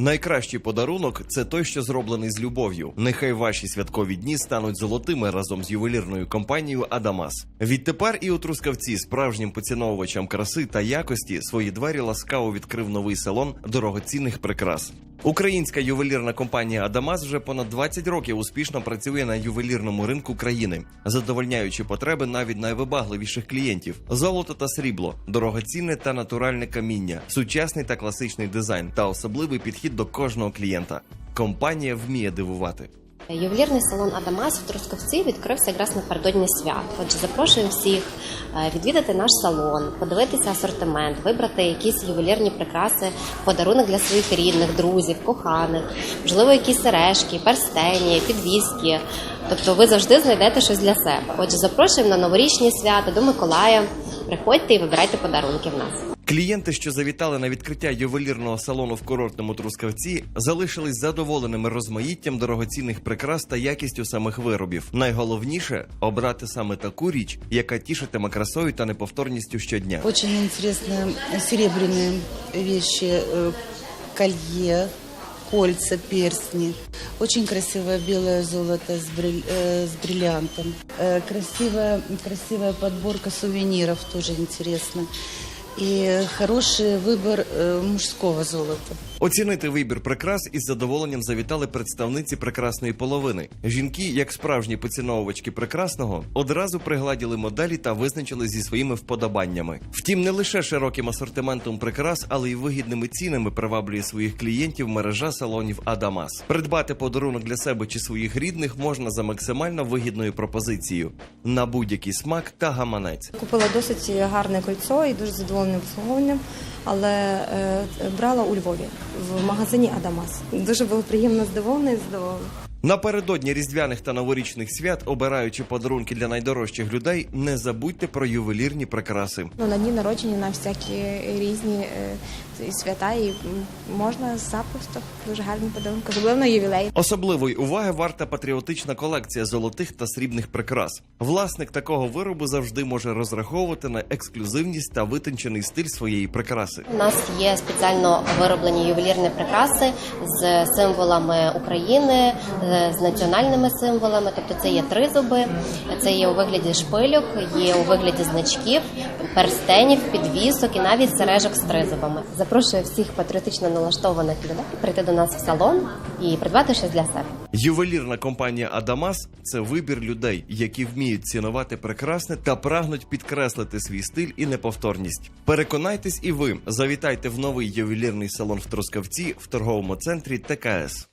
Найкращий подарунок це той, що зроблений з любов'ю. Нехай ваші святкові дні стануть золотими разом з ювелірною компанією Адамас. Відтепер і у Трускавці справжнім поціновувачам краси та якості свої двері ласкаво відкрив новий салон дорогоцінних прикрас. Українська ювелірна компанія Адамас вже понад 20 років успішно працює на ювелірному ринку країни, задовольняючи потреби навіть найвибагливіших клієнтів: золото та срібло, дорогоцінне та натуральне каміння, сучасний та класичний дизайн та особливий підхід до кожного клієнта. Компанія вміє дивувати. Ювелірний салон Адамас в Трускавці відкрився якраз напередодні свят. Отже, запрошую всіх е, відвідати наш салон, подивитися асортимент, вибрати якісь ювелірні прикраси, подарунок для своїх рідних, друзів, коханих, можливо, якісь сережки, перстені, підвіски. Тобто ви завжди знайдете щось для себе. Отже, запрошуємо на новорічні свята до Миколая. Приходьте і вибирайте подарунки в нас. Клієнти, що завітали на відкриття ювелірного салону в курортному Трускавці, залишились задоволеними розмаїттям дорогоцінних прикрас та якістю самих виробів. Найголовніше обрати саме таку річ, яка тішитиме красою та неповторністю щодня. Очень интересные серебряные вещи, э, колье, кольца, перстни. Очень красивое белое золото с, бриль- э, с бриллиантом. Э, Красивая, красивая подборка сувениров, тоже интересно. И хороший выбор мужського мужского золота. Оцінити вибір прикрас із задоволенням завітали представниці прекрасної половини. Жінки, як справжні поціновувачки прекрасного, одразу пригладіли моделі та визначили зі своїми вподобаннями. Втім, не лише широким асортиментом прикрас, але й вигідними цінами приваблює своїх клієнтів мережа салонів Адамас. Придбати подарунок для себе чи своїх рідних можна за максимально вигідною пропозицією на будь-який смак та гаманець. Купила досить гарне кольцо і дуже задоволеним обслуговуванням, але е, брала у Львові в магазині Адамас. Дуже було приємно здивована і задоволена. Напередодні різдвяних та новорічних свят, обираючи подарунки для найдорожчих людей, не забудьте про ювелірні прикраси. Ну, на дні народження, на всякі різні е, свята, і можна запросто дуже гарні подарунки, особливо на ювілей. Особливої уваги варта патріотична колекція золотих та срібних прикрас. Власник такого виробу завжди може розраховувати на ексклюзивність та витончений стиль своєї прикраси. У нас є спеціально вироблені ювелірні прикраси з символами України, з національними символами. Тобто це є тризуби, це є у вигляді шпильок, є у вигляді значків, перстенів, підвісок і навіть сережок з тризубами. Запрошую всіх патріотично налаштованих людей прийти до нас в салон і придбати щось для себе. Ювелірна компанія Адамас це вибір людей, які вміють цінувати прекрасне та прагнуть підкреслити свій стиль і неповторність. Переконайтесь і ви завітайте в новий ювелірний салон в Трускавці в торговому центрі ТКС.